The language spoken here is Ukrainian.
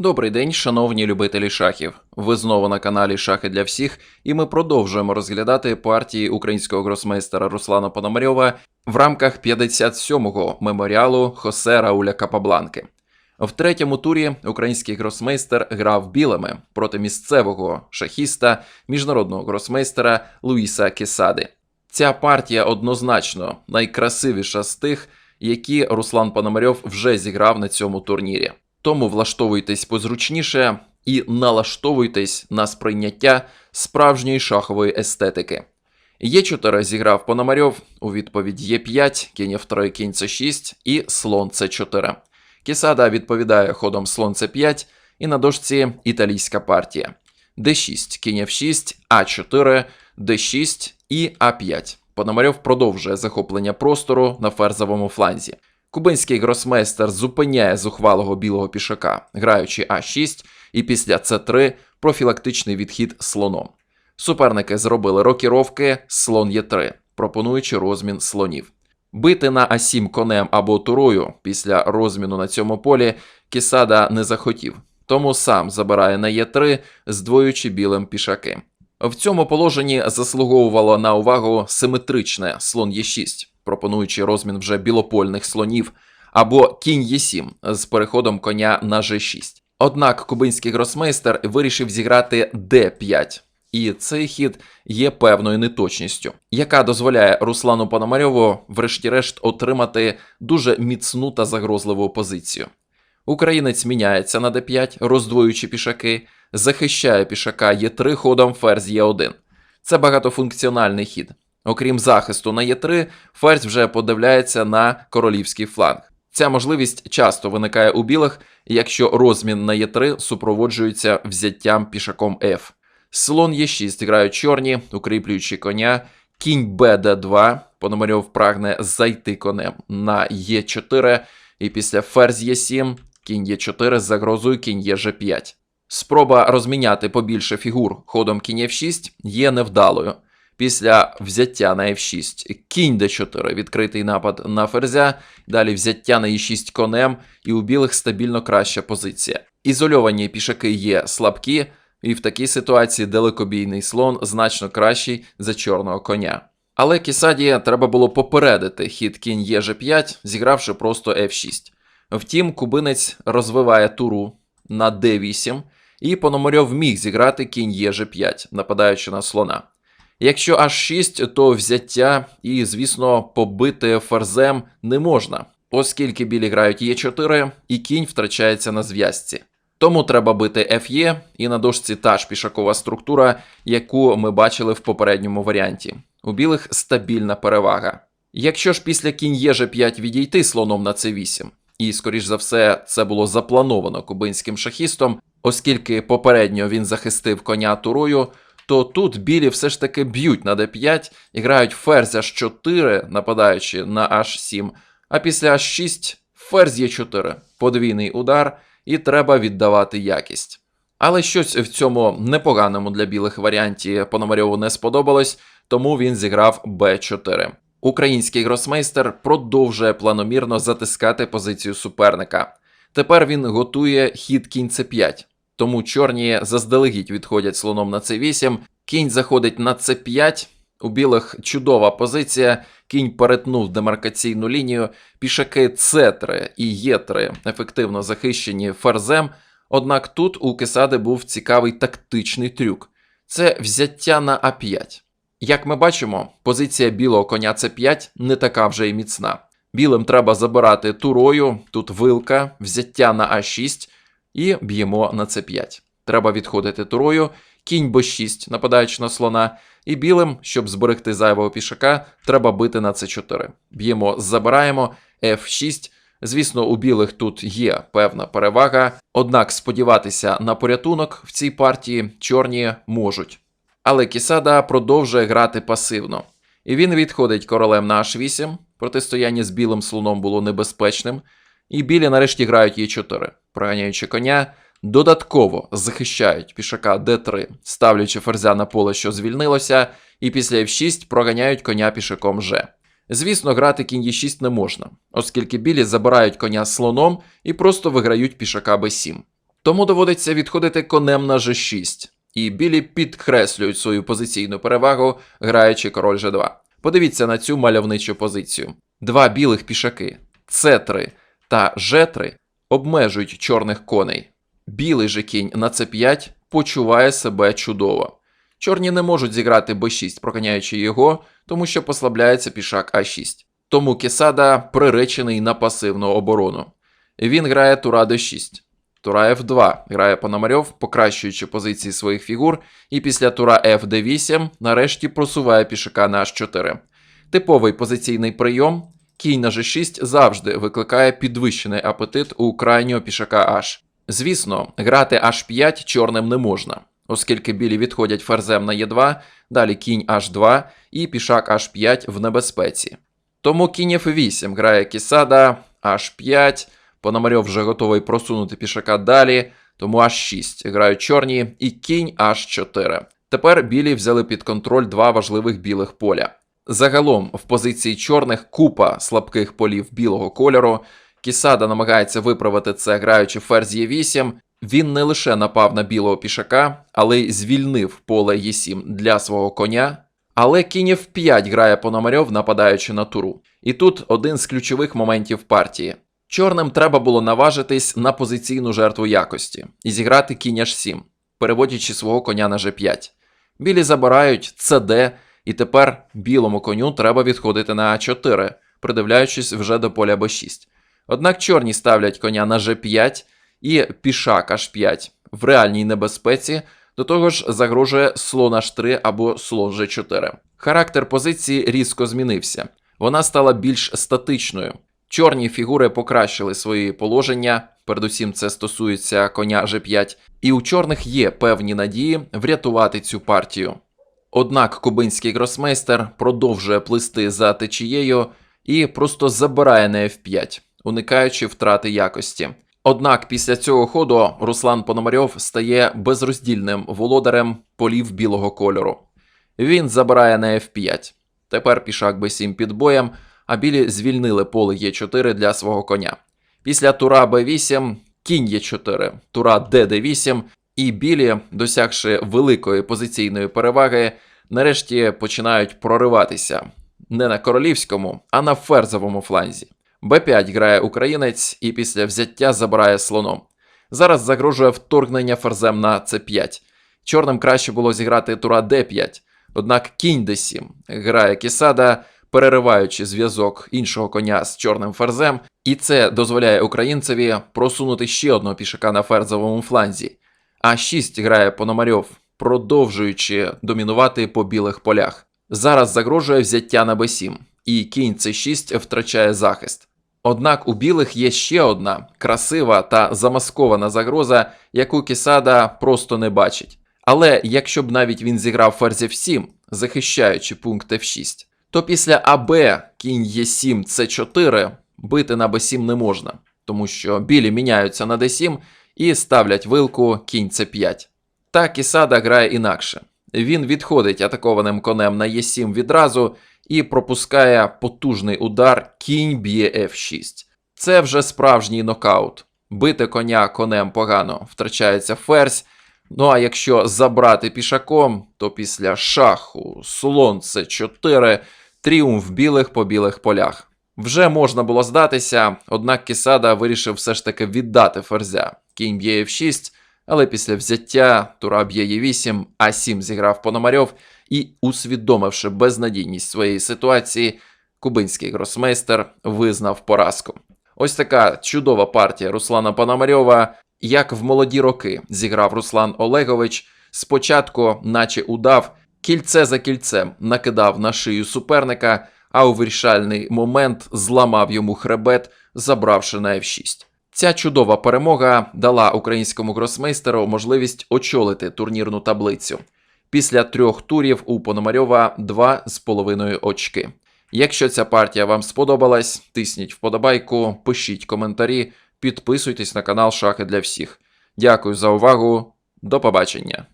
Добрий день, шановні любителі шахів. Ви знову на каналі Шахи для всіх, і ми продовжуємо розглядати партії українського гросмейстера Руслана Пономарьова в рамках 57-го меморіалу Хосе Рауля Капабланки. В третьому турі український гросмейстер грав білими проти місцевого шахіста, міжнародного гросмейстера Луїса Кесади. Ця партія однозначно найкрасивіша з тих, які Руслан Пономарьов вже зіграв на цьому турнірі. Тому влаштовуйтесь позручніше і налаштовуйтесь на сприйняття справжньої шахової естетики. Є4 зіграв Пономарьов у відповідь Є5, кінь F3, кінь С6 і слон С4. Кісада відповідає ходом слон С5 і на дошці італійська партія. Д6, кінь F6, А4, Д6 і А5. Пономарьов продовжує захоплення простору на ферзовому фланзі. Кубинський гросмейстер зупиняє зухвалого білого пішака, граючи А6 і після С3 профілактичний відхід слоном. Суперники зробили рокіровки слон Є3, пропонуючи розмін слонів. Бити на А7 конем або турою після розміну на цьому полі Кісада не захотів, тому сам забирає на Є3, здвоюючи білим пішаки. В цьому положенні заслуговувало на увагу симетричне слон Є6, пропонуючи розмін вже білопольних слонів, або кінь Є7 з переходом коня на Ж6. Однак кубинський гросмейстер вирішив зіграти Д5. І цей хід є певною неточністю, яка дозволяє Руслану Пономарьову, врешті-решт, отримати дуже міцну та загрозливу позицію. Українець міняється на d5, роздвоюючи пішаки, захищає пішака Е3 ходом ферзь Е1. Це багатофункціональний хід. Окрім захисту на Е3, ферзь вже подивляється на королівський фланг. Ця можливість часто виникає у білих, якщо розмін на Е3 супроводжується взяттям пішаком F. Слон Е6 грають чорні, укріплюючи коня, кінь БД2. Пономарьов прагне зайти конем на Е4, і після ферзь Е7, кінь Е4 з загрозою кінь Е5. Спроба розміняти побільше фігур ходом кінь F6 є невдалою. Після взяття на F6 кінь d4, відкритий напад на ферзя, далі взяття на e6 конем, і у білих стабільно краща позиція. Ізольовані пішаки є слабкі, і в такій ситуації далекобійний слон значно кращий за чорного коня. Але Кісаді треба було попередити хід кінь Е5, зігравши просто F6. Втім, кубинець розвиває туру на D8, і Пономарьов міг зіграти кінь Е5, нападаючи на слона. Якщо H6, то взяття і, звісно, побити ферзем не можна, оскільки білі грають Е4 і кінь втрачається на зв'язці. Тому треба бити Ф'є, і на дошці та ж пішакова структура, яку ми бачили в попередньому варіанті. У білих стабільна перевага. Якщо ж після кінь Еж5 відійти слоном на С8, і, скоріш за все, це було заплановано кубинським шахістом, оскільки попередньо він захистив коня турою, то тут білі все ж таки б'ють на d5 і грають ферзь h4, нападаючи на h7, а після h6 ферзь e4, подвійний удар, і треба віддавати якість. Але щось в цьому непоганому для білих варіанті Пономарьову не сподобалось, тому він зіграв b4. Український гросмейстер продовжує планомірно затискати позицію суперника. Тепер він готує хід кінь c5. Тому чорні заздалегідь відходять слоном на c8, кінь заходить на c5. У білих чудова позиція, кінь перетнув демаркаційну лінію, пішаки c3 і e3 ефективно захищені ферзем. Однак тут у Кесади був цікавий тактичний трюк це взяття на а5. Як ми бачимо, позиція білого коня c5 не така вже й міцна. Білим треба забирати турою, тут вилка, взяття на а6 і б'ємо на c5. Треба відходити турою, кінь b6, нападаючи на слона, і білим, щоб зберегти зайвого пішака, треба бити на c4. Б'ємо, забираємо, f6. Звісно, у білих тут є певна перевага, однак сподіватися на порятунок в цій партії чорні можуть. Але Кісада продовжує грати пасивно. І він відходить королем на h8. Протистояння з білим слоном було небезпечним. І білі нарешті грають Е4, проганяючи коня, додатково захищають пішака d3, ставлячи ферзя на поле, що звільнилося, і після f6 проганяють коня пішаком G. Звісно, грати кінь Е6 не можна, оскільки білі забирають коня слоном і просто виграють пішака b7. Тому доводиться відходити конем на G6. І білі підкреслюють свою позиційну перевагу, граючи король G2. Подивіться на цю мальовничу позицію. Два білих пішаки С3 та Ж3 обмежують чорних коней. Білий же кінь на С5 почуває себе чудово. Чорні не можуть зіграти Б6, проганяючи його, тому що послабляється пішак А6. Тому Кесада приречений на пасивну оборону. Він грає тура Д6. Тура F2 грає Пономарьов, покращуючи позиції своїх фігур, і після тура FD8 нарешті просуває пішака на H4. Типовий позиційний прийом кінь на G6 завжди викликає підвищений апетит у крайнього пішака H. Звісно, грати H5 чорним не можна, оскільки білі відходять ферзем на Е2, далі кінь H2 і пішак H5 в небезпеці. Тому кінь F8 грає Кісада, H5, Пономарьов вже готовий просунути пішака далі, тому H6 грають чорні і кінь H4. Тепер білі взяли під контроль два важливих білих поля. Загалом в позиції чорних купа слабких полів білого кольору. Кісада намагається виправити це, граючи ферзь Е8. Він не лише напав на білого пішака, але й звільнив поле Е7 для свого коня. Але кінь F5 грає Пономарьов, нападаючи на туру. І тут один з ключових моментів партії. Чорним треба було наважитись на позиційну жертву якості і зіграти кінь H7, переводячи свого коня на G5. Білі забирають CD, і тепер білому коню треба відходити на А4, придивляючись вже до поля Б6. Однак чорні ставлять коня на G5 і пішак H5 в реальній небезпеці, до того ж загрожує слон H3 або слон G4. Характер позиції різко змінився. Вона стала більш статичною. Чорні фігури покращили свої положення, передусім це стосується коня G5, і у чорних є певні надії врятувати цю партію. Однак кубинський гросмейстер продовжує плисти за течією і просто забирає на F5, уникаючи втрати якості. Однак після цього ходу Руслан Пономарьов стає безроздільним володарем полів білого кольору. Він забирає на F5. Тепер пішак B7 під боєм, а білі звільнили поле Е4 для свого коня. Після тура Б8 кінь Е4, тура ДД8, і білі, досягши великої позиційної переваги, нарешті починають прориватися не на королівському, а на ферзовому фланзі. Б5 грає українець і після взяття забирає слоном. Зараз загрожує вторгнення ферзем на С5. Чорним краще було зіграти тура Д5, однак кінь Д7 грає Кісада, перериваючи зв'язок іншого коня з чорним ферзем, і це дозволяє українцеві просунути ще одного пішака на ферзовому фланзі. А6 грає Пономарьов, продовжуючи домінувати по білих полях. Зараз загрожує взяття на Б7, і кінь С6 втрачає захист. Однак у білих є ще одна красива та замаскована загроза, яку Кісада просто не бачить. Але якщо б навіть він зіграв ферзь F7, захищаючи пункт F6, то після АБ кінь Е7 С4 бити на Б7 не можна, тому що білі міняються на Д7 і ставлять вилку кінь С5. Та Кісада грає інакше. Він відходить атакованим конем на Е7 відразу і пропускає потужний удар кінь б'є F6. Це вже справжній нокаут. Бити коня конем погано втрачається ферзь. Ну а якщо забрати пішаком, то після шаху, слон С4, тріумф білих по білих полях. Вже можна було здатися, однак Кісада вирішив все ж таки віддати ферзя. Кінь б'є F6, але після взяття тура б'є Е8, А7 зіграв Пономарьов і, усвідомивши безнадійність своєї ситуації, кубинський гросмейстер визнав поразку. Ось така чудова партія Руслана Пономарьова, як в молоді роки зіграв Руслан Олегович. Спочатку, наче удав, кільце за кільцем накидав на шию суперника, а у вирішальний момент зламав йому хребет, забравши на F6. Ця чудова перемога дала українському гросмейстеру можливість очолити турнірну таблицю. Після трьох турів у Пономарьова два з половиною очки. Якщо ця партія вам сподобалась, тисніть вподобайку, пишіть коментарі, підписуйтесь на канал Шахи для всіх. Дякую за увагу, до побачення!